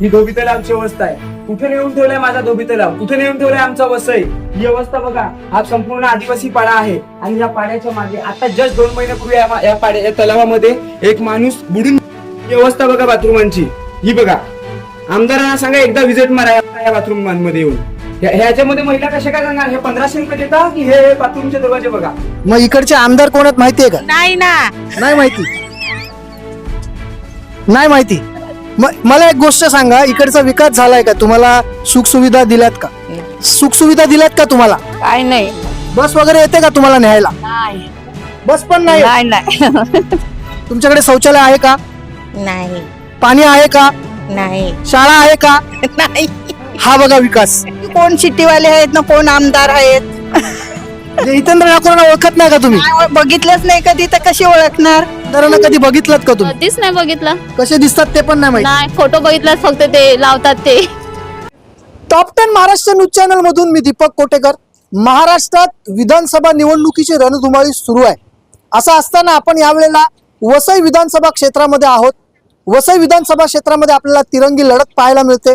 ही धोबी तलावची अवस्था आहे. कुठे नेऊन ठेवलाय माझा धोबी तलाव कुठे नेऊन ठेवलाय आमचा वसई ही अवस्था बघा हा संपूर्ण आदिवासी पाडा आहे. आणि या पाड्याच्या मागे आता जस्ट दोन महिन्यापूर्वी या या पाड्या या तलावामध्ये एक माणूस बुडून ही अवस्था बघा बाथरूमांची. ही बघा. आमदारांना सांगा एकदा व्हिजिट मारा या- या बाथरूममध्ये येऊन. ह्या- ह्याच्यामध्ये महिला कशा काय जाणार हे पंधराशे रुपये देता की हे बाथरूमचे दरवाजे बघा? मग इकडचे आमदार कोण आहेत माहितीये का? नाही ना. नाही माहिती. नाही माहिती. मला एक गोष्ट सांगा इकडचा विकास झालाय का? तुम्हाला सुख सुविधा दिल्यात का? सुख सुविधा दिल्यात का तुम्हाला? काय नाही. बस वगैरे येते का तुम्हाला न्यायला? नाही. बस पण नाही नाही नाही. तुमच्याकडे शौचालय आहे का? नाही. पाणी आहे का? नाही. शाळा आहे का? नाही. हा बघा विकास. कोण शिट्टीवाले आहेत ना कोण आमदार आहेत? म्हणजे हितेंद्र ठाकूरांना ओळखत नाही का तुम्ही? काय बघितलंच नाही कधी तर कशी ओळखणार? आमदारांना कधी बघितलं का तुम्ही? कधीच नाही बघितलं. कसे दिसतात ते पण नाही माहिती. नाही फोटो बघितलात फक्त ते लावतात ते. Top ten Maharashtra news channel मधून मी दीपक कोटेकर. महाराष्ट्रात विधानसभा निवडणुकीची रणधुमाळी सुरू आहे. असं असताना आपण यावेळेला वसई विधानसभा क्षेत्रामध्ये आहोत. वसई विधानसभा क्षेत्रामध्ये आपल्याला तिरंगी लढत पाहायला मिळते.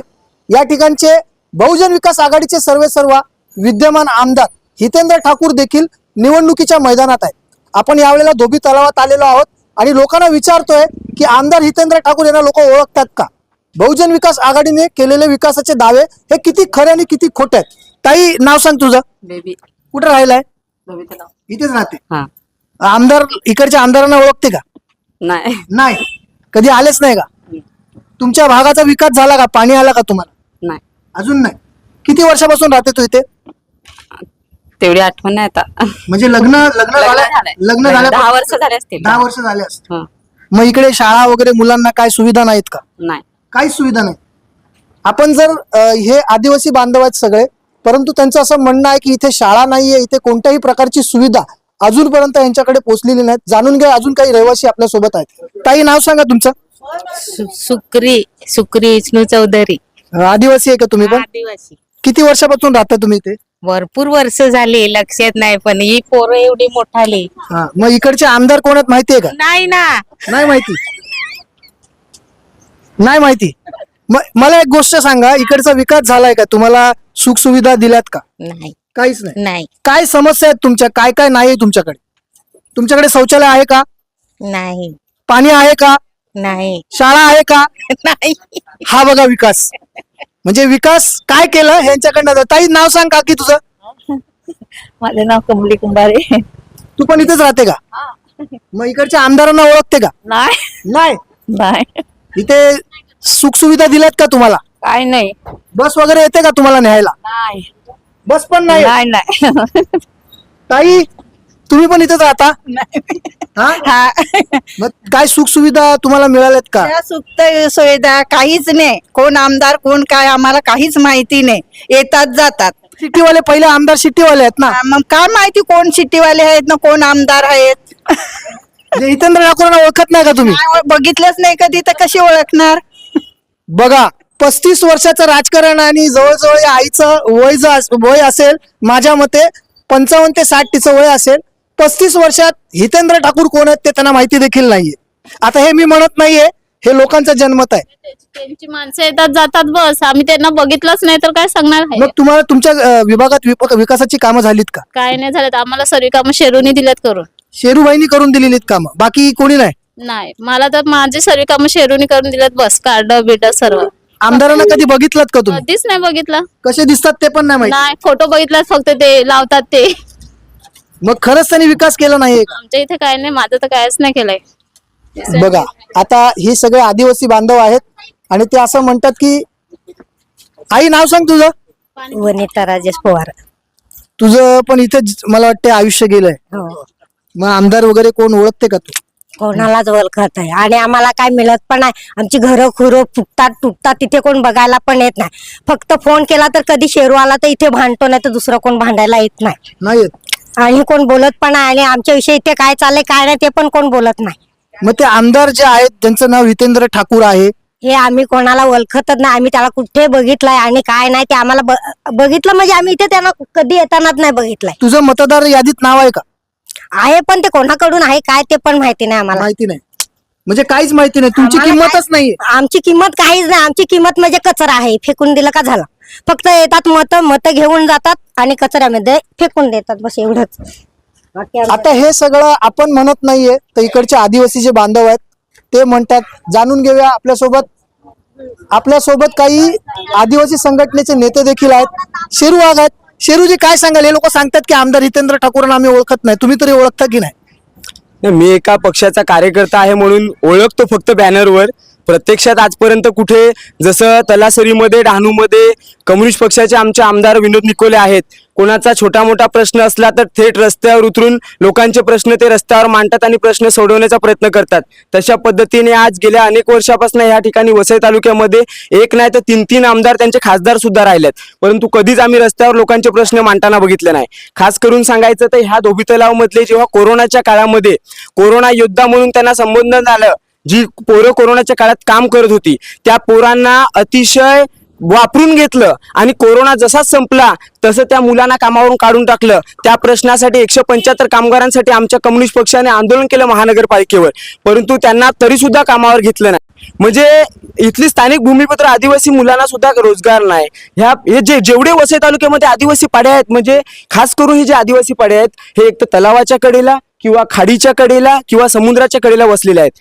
या ठिकाणचे बहुजन विकास आघाडीचे सर्वे सर्व विद्यमान आमदार हितेंद्र ठाकूर देखील निवडणुकीच्या मैदानात आहेत आपण यावेळेला धोबी तलावात आलेलो आहोत आणि लोकांना विचारतोय की आमदार हितेंद्र ठाकूर यांना लोक ओळखतात का? बहुजन विकास आघाडीने केलेले विकासाचे दावे हे किती खरे आणि किती खोटे आहेत? ताई नाव सांग तुझं. बेबी. कुठं राहिलाय? इथेच राहते. हा. आमदार इकडच्या आमदारांना ओळखते का? नाही. नाही. कधी आलेच नाही का? तुमच्या भागाचा विकास झाला का? पाणी आला का तुम्हाला? नाही. अजून नाही. किती वर्षापासून राहते तू इथे? तेवढी आठवण नाही आता. म्हणजे लग्न लग्न झालं झालंय. लग्न झालं दहा वर्ष झाले असतील. दहा वर्ष झाले असतील. हं. मग इकडे शाळा वगैरे मुलांना काय सुविधा नाहीत का? नाही. काहीच सुविधा नाही. आपण जर अ, हे आदिवासी बांधव आहेत सगळे परंतु त्यांचं असं म्हणणं आहे की इथे शाळा नाहीये इथे कोणत्याही प्रकारची सुविधा अजूनपर्यंत यांच्याकडे पोहोचलेली नाहीत. जाणून घ्या अजून काही रहिवासी आपल्यासोबत आहेत. ताई नाव सांगा तुमचं. सु- सुक्री सुक्री विष्णू चौधरी. अ, आदिवासी आहे का तुम्ही पण? आदिवासी. किती वर्षापासून राहता तुम्ही इथे? भरपूर वर्ष झाली लक्षात नाही पण ही पोरं एवढी मोठाली. हा मग इकडचे आमदार कोण आहेत माहितीये का? नाही ना. नाही माहिती. नाही माहिती. म- मला एक गोष्ट सांगा इकडचा विकास झालाय का? तुम्हाला सुख सुविधा दिल्यात का? नाही. काहीच नाही. नाही. काय समस्या आहेत तुमच्या? काय काय नाही आहे तुमच्याकडे? तुमच्याकडे शौचालय आहे का? नाही. पाणी आहे का? नाही. शाळा आहे का? नाही. हा बघा विकास. म्हणजे विकास काय केलं ह्यांच्याकडनं? जा- ताई नाव सांग का की तुझं. माझं नाव कमली कुंभारे. तू पण इथेच राहते का? मग इकडच्या आमदारांना ओळखते का? नाही. नाही? नाही. इथे सुख सुविधा दिल्यात का तुम्हाला? काय नाही. बस वगैरे येते का तुम्हाला न्यायला? नाही. बस पण नाही नाही नाही. ताई तुम्ही पण इथेच राहता? हा? हा. मग काय सुख सुविधा तुम्हाला मिळाल्यात का? त्या सुप्त सुविधा काहीच नाही. कोण आमदार कोण काय आम्हाला काहीच माहिती नाही. येतात जातात. सिटीवाले पहिले आमदार सिटीवाले आहेत ना? मग काय माहिती कोण शिट्टीवाले आहेत ना कोण आमदार आहेत? म्हणजे हितेंद्र ठाकूरांना ओळखत नाही का तुम्ही? काय बघितलंच नाही कधी तर कशी ओळखणार? बघा पस्तीस वर्षाचं राजकारण आणि जवळजवळ या आईचं वय अस- वय असेल माझ्या मते पंचावन्न ते साठ तिचं वय असेल पस्तीस वर्षात हितेंद्र ठाकूर कोण आहेत ते त्यांना माहिती देखील नाहीये. आता हे मी म्हणत नाहीये हे लोकांचं जनमत आहे. त्यांची माणसं येतात जातात बस. आम्ही त्यांना बघितलंच नाही तर काय सांगणार आहे? मग तुम्हाला तुमच्या अं, विभागात विप- विकासाची कामं झालीत का? काय नाही झालं. आम्हाला सर्व कामं शेरूनी दिल्यात करून. शेरूबाईंनी करून दिलेली आहेत कामं. बाकी कोणी नाही? नाही. मला तर माझी सर्व कामं शेरूनी करून दिल्यात बस कार्ड बिड सर्व. आमदारांना कधी बघितलं का तुम्ही? कधीच नाही बघितलं. कसे दिसतात ते पण नाही माहिती. नाही फोटो बघितलात फक्त ते लावतात ते. मग खरंच त्यांनी विकास केला नाहीये का आमच्या इथे काय नाही माझं तर कायच नाही केलंय. बघा आता हे सगळे आदिवासी बांधव आहेत आणि ते असं म्हणतात की आई नाव सांग तुझं. वनिता राजेश पवार. तुझं पण इथे मला वाटतं आयुष्य गेलंय. हो. मग आमदार वगैरे कोण ओळखते का तू? कोणालाच ओळखत आहे आणि आम्हाला काय मिळत पण नाही. आमची घरं खुरं फुटतात तुटतात तिथे कोण बघायला पण येत नाही. फक्त फोन केला तर कधी शेरू आला तर इथे भांडतो नाही तर दुसरं कोण भांडायला येत नाही. नाही आणि कोण बोलत पण नाही आणि आमच्या विषयी इथे काय चाललंय काय नाही ते पण कोण बोलत नाही. मग ते आमदार जे आहेत ज्यांचं नाव हितेंद्र ठाकूर आहे. हे आम्ही कोणाला ओळखतच नाही आम्ही त्याला कुठे बघितलंय आणि काय नाही ते आम्हाला ब- बघितलं म्हणजे आम्ही इथे त्यांना कधी येतानाच नाही बघितलंय. तुझं मतदार यादीत नाव आहे का? आहे पण ते कोणाकडून आहे काय ते पण माहिती नाही आम्हाला. माहिती नाही. म्हणजे काहीच माहिती नाही तुमची आम्हाला किंमतच काय- नाहीये. आमची किंमत काहीच नाही आमची किंमत म्हणजे कचरा आहे फेकून दिलं का झालं? फक्त येतात मत मत घेऊन जातात आणि कचऱ्यामध्ये फेकून देतात बस एवढंच. आता हे सगळं आपण म्हणत नाहीये तर इकडचे आदिवासी जे बांधव आहेत ते म्हणतात जाणून घेऊया आपल्यासोबत. आपल्यासोबत काही आदिवासी संघटनेचे नेते देखील आहेत. शेरू वाघ आहेत. शेरूजी काय सांगाल? हे लोक सांगतात की आमदार हितेंद्र ठाकूरांना आम्ही ओळखत नाही. तुम्ही तरी ओळखता की नाही? नाही, मी एका पक्षाचा कार्यकर्ता आहे म्हणून ओळखतो फक्त बॅनरवर प्रत्यक्षात आजपर्यंत कुठे जसं तलासरीमध्ये डहाणूमध्ये कम्युनिस्ट पक्षाचे आमचे आमदार विनोद निकोले आहेत कोणाचा छोटा मोठा प्रश्न असला तर थेट रस्त्यावर उतरून लोकांचे प्रश्न ते रस्त्यावर मांडतात आणि प्रश्न सोडवण्याचा प्रयत्न करतात. तशा पद्धतीने आज गेल्या अनेक वर्षापासून या ठिकाणी वसई तालुक्यामध्ये एक नाही तर तीन तीन आमदार त्यांचे खासदार सुद्धा राहिलेत. परंतु कधीच आम्ही रस्त्यावर लोकांचे प्रश्न मांडताना बघितले नाही. खास करून सांगायचं तर ह्या धोबी तलावमधले जेव्हा कोरोनाच्या काळामध्ये कोरोना योद्धा म्हणून त्यांना संबोधन आलं जी पोरं कोरोनाच्या काळात काम करत होती त्या पोरांना अतिशय वापरून घेतलं आणि कोरोना जसाच संपला तसं त्या मुलांना कामावरून काढून टाकलं. त्या प्रश्नासाठी एकशे पंच्याहत्तर कामगारांसाठी आमच्या कम्युनिस्ट पक्षाने आंदोलन केलं महानगरपालिकेवर. परंतु त्यांना तरी सुद्धा कामावर घेतलं नाही. म्हणजे इथली स्थानिक भूमिपुत्र आदिवासी मुलांना सुद्धा रोजगार नाही. ह्या हे जे जेवढे वसई तालुक्यामध्ये आदिवासी पाड्या आहेत म्हणजे खास करून हे जे आदिवासी पाड्या आहेत हे एक तर तलावाच्या कडेला किंवा खाडीच्या कडेला किंवा समुद्राच्या कडेला वसलेले आहेत.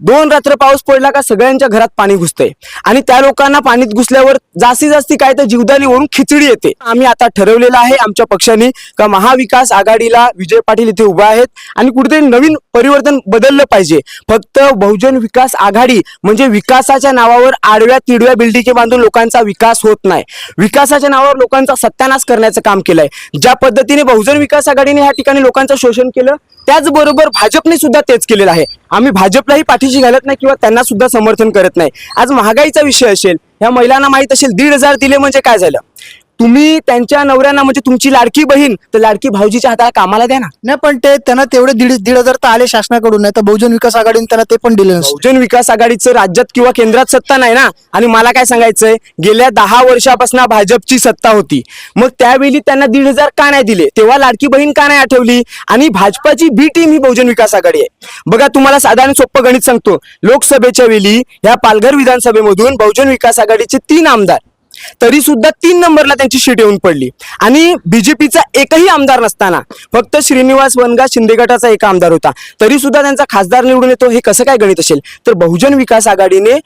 दोन रात्र पाऊस पडला का सगळ्यांच्या घरात पाणी घुसतंय. आणि त्या लोकांना पाणीत घुसल्यावर जास्तीत जास्ती काय तर जीवदानीवरून खिचडी येते. आम्ही आता ठरवलेलं आहे आमच्या पक्षाने का महाविकास आघाडीला विजय पाटील इथे उभा आहेत आणि कुठेतरी नवीन परिवर्तन बदललं पाहिजे. फक्त बहुजन विकास आघाडी म्हणजे विकासाच्या नावावर आडव्या तिडव्या बिल्डिंगे बांधून लोकांचा विकास होत नाही. विकासाच्या नावावर लोकांचा सत्यानाश करण्याचं काम केलंय. ज्या पद्धतीने बहुजन विकास आघाडीने ह्या ठिकाणी लोकांचं शोषण केलं त्याचबरोबर भाजपने सुद्धा तेच केलेलं आहे. आम्ही भाजपलाही पाठी पाठीशी घालत नाही किंवा त्यांना सुद्धा समर्थन करत नाही. आज महागाईचा विषय असेल ह्या महिलांना माहीत असेल दीड हजार दिले म्हणजे काय झालं? तुम्ही त्यांच्या नवऱ्यांना म्हणजे तुमची लाडकी बहीण तर लाडकी भाऊजीच्या हाताला कामाला द्या ना. नाही पण ते त्यांना तेवढे दीड दीड हजार तर आले शासनाकडून नाही तर बहुजन विकास आघाडीने त्यांना ते पण दिले नसते. बहुजन विकास आघाडीचं राज्यात किंवा केंद्रात सत्ता नाही ना. आणि मला काय सांगायचंय गेल्या दहा वर्षापासून भाजपची सत्ता होती. मग त्यावेळी त्यांना दीड हजार का नाही दिले? तेव्हा लाडकी बहीण का नाही आठवली? आणि भाजपाची बी टीम ही बहुजन विकास आघाडी आहे. बघा तुम्हाला साधारण सोपं गणित सांगतो. लोकसभेच्या वेळी ह्या पालघर विधानसभेमधून बहुजन विकास आघाडीचे तीन आमदार तरी सुद्धा तीन नंबरला त्यांची शीट येऊन पडली. आणि बीजेपीचा एकही आमदार नसताना फक्त श्रीनिवास वनगा शिंदे गटाचा एक आमदार होता. तरी सुद्धा त्यांचा खासदार निवडून येतो हे कसं काय गणित असेल? तर बहुजन विकास आघाडीने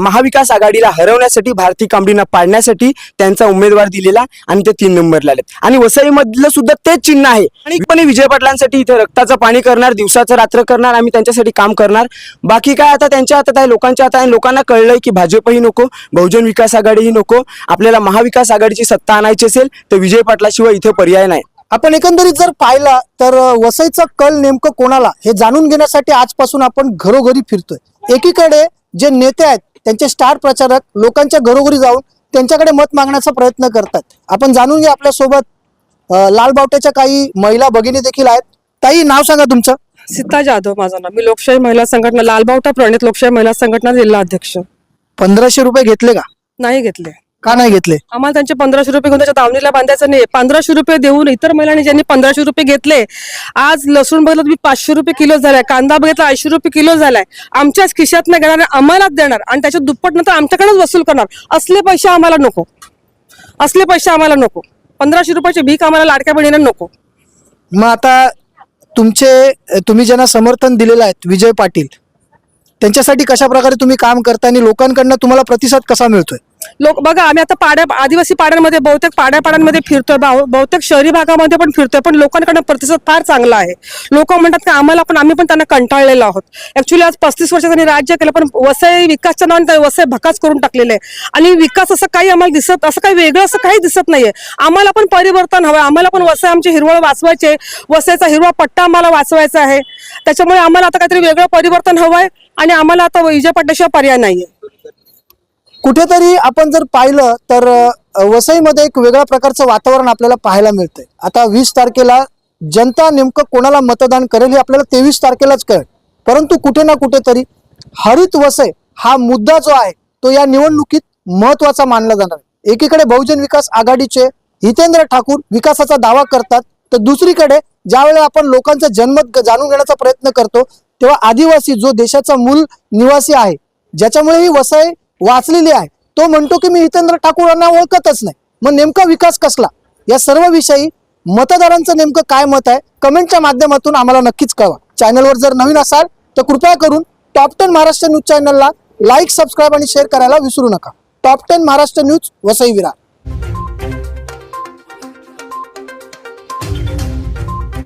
महाविकास आघाडीला हरवण्यासाठी भारती कांबडीना पाडण्यासाठी त्यांचा उमेदवार दिलेला आणि ते तीन नंबरला आलेत. आणि वसईमधलं सुद्धा तेच चिन्ह आहे. आणि पण विजय पाटलांसाठी इथे रक्ताचं पाणी करणार दिवसाचं रात्र करणार आम्ही त्यांच्यासाठी काम करणार. बाकी काय आता त्यांच्या हातात आहे लोकांच्या हातात आहे लोकांना कळलंय की भाजपही नको बहुजन विकास आघाडीही नको. आपल्याला महाविकास आघाडीची सत्ता आणायची असेल तर विजय पाटलाशिवाय इथे पर्याय नाही. आपण एकंदरीत जर पाहिला तर वसईचा कल नेमकं कोणाला हे जाणून घेण्यासाठी आजपासून आपण घरोघरी फिरतोय. एकीकडे जे नेते आहेत त्यांचे स्टार प्रचारक लोकांच्या घरोघरी जाऊन त्यांच्याकडे मत मागण्याचा प्रयत्न करतात. आपण जाणून घ्या आपल्यासोबत लालबावट्याच्या काही महिला भगिनी देखील आहेत. ताई नाव सांगा तुमचं. सीता जाधव माझं नाव. मी लोकशाही महिला संघटना लालबावटा प्रणित लोकशाही महिला संघटना जिल्हा अध्यक्ष पंधराशे रुपये घेतले का? नाही घेतले. का नाही घेतले? आम्हाला त्यांचे पंधराशे रुपये घेऊन त्याच्या दावणीला बांधायचं नाही पंधराशे रुपये देऊन इतर महिलांनी ज्यांनी पंधराशे रुपये घेतले आज लसूण बघितलं तुम्ही पाचशे रुपये किलो झालाय कांदा बघितला ऐंशी रुपये किलो झालाय. आमच्याच खिशात नाही घेणार आम्हालाच देणार आणि त्याच्या दुप्पट नंतर आमच्याकडेच वसूल करणार. असले पैसे आम्हाला नको. असले पैसे आम्हाला नको. पंधराशे रुपयाची भीक आम्हाला लाडक्या बहिणीला नको. मग आता तुमचे तुम्ही ज्यांना समर्थन दिलेलं आहे विजय पाटील त्यांच्यासाठी कशा प्रकारे तुम्ही काम करता आणि लोकांकडनं तुम्हाला प्रतिसाद कसा मिळतोय? लोक बघा आम्ही आता पाड्या आदिवासी पाड्यांमध्ये बहुतेक पाड्या पाड्यांमध्ये फिरतोय बहुतेक शहरी भागामध्ये पण फिरतोय पण लोकांकडनं प्रतिसाद फार चांगला आहे. लोक म्हणतात की आम्हाला पण आम्ही पण त्यांना कंटाळलेलो आहोत. ऍक्च्युली आज पस्तीस वर्ष त्यांनी राज्य केलं पण वसई विकासच्या नावाने ते वसई भकास करून टाकलेले आहे. आणि विकास असं काही आम्हाला दिसत असं काही वेगळं असं काही दिसत नाहीये. आम्हाला पण परिवर्तन हवं आम्हाला पण वसई आमची हिरवळ वाचवायचे वसईचा हिरवा पट्टा आम्हाला वाचवायचा आहे. त्याच्यामुळे आम्हाला आता काहीतरी वेगळं परिवर्तन हवं आहे आणि आम्हाला आता विजय पट्ट्याशिवाय पर्याय नाहीये. कुठेतरी आपण जर पाहिलं तर वसईमध्ये एक वेगळ्या प्रकारचं वातावरण आपल्याला पाहायला मिळतंय. आता वीस तारखेला जनता नेमकं कोणाला मतदान करेल हे आपल्याला तेवीस तारखेलाच कळेल. परंतु कुठे ना कुठेतरी हरित वसई हा मुद्दा जो आहे तो या निवडणुकीत महत्त्वाचा मानला जाणार आहे. एकीकडे बहुजन विकास आघाडीचे हितेंद्र ठाकूर विकासाचा दावा करतात तर दुसरीकडे ज्यावेळेला आपण लोकांचा जन्मत जाणून घेण्याचा प्रयत्न करतो तेव्हा आदिवासी जो देशाचा मूल निवासी आहे ज्याच्यामुळे ही वाचलेली आहे. तो म्हणतो की मी हितेंद्र ठाकूरांना ओळखतच नाही. मग नेमका विकास कसला? या सर्व विषयी मतदारांचं नेमकं काय मत आहे? कमेंटच्या माध्यमातून आम्हाला नक्कीच कळवा. चॅनलवर जर नवीन असाल तर कृपया करून टॉप टेन महाराष्ट्र न्यूज चॅनलला लाईक सबस्क्राईब आणि शेअर करायला विसरू नका. Top ten Maharashtra news Vasai Virar.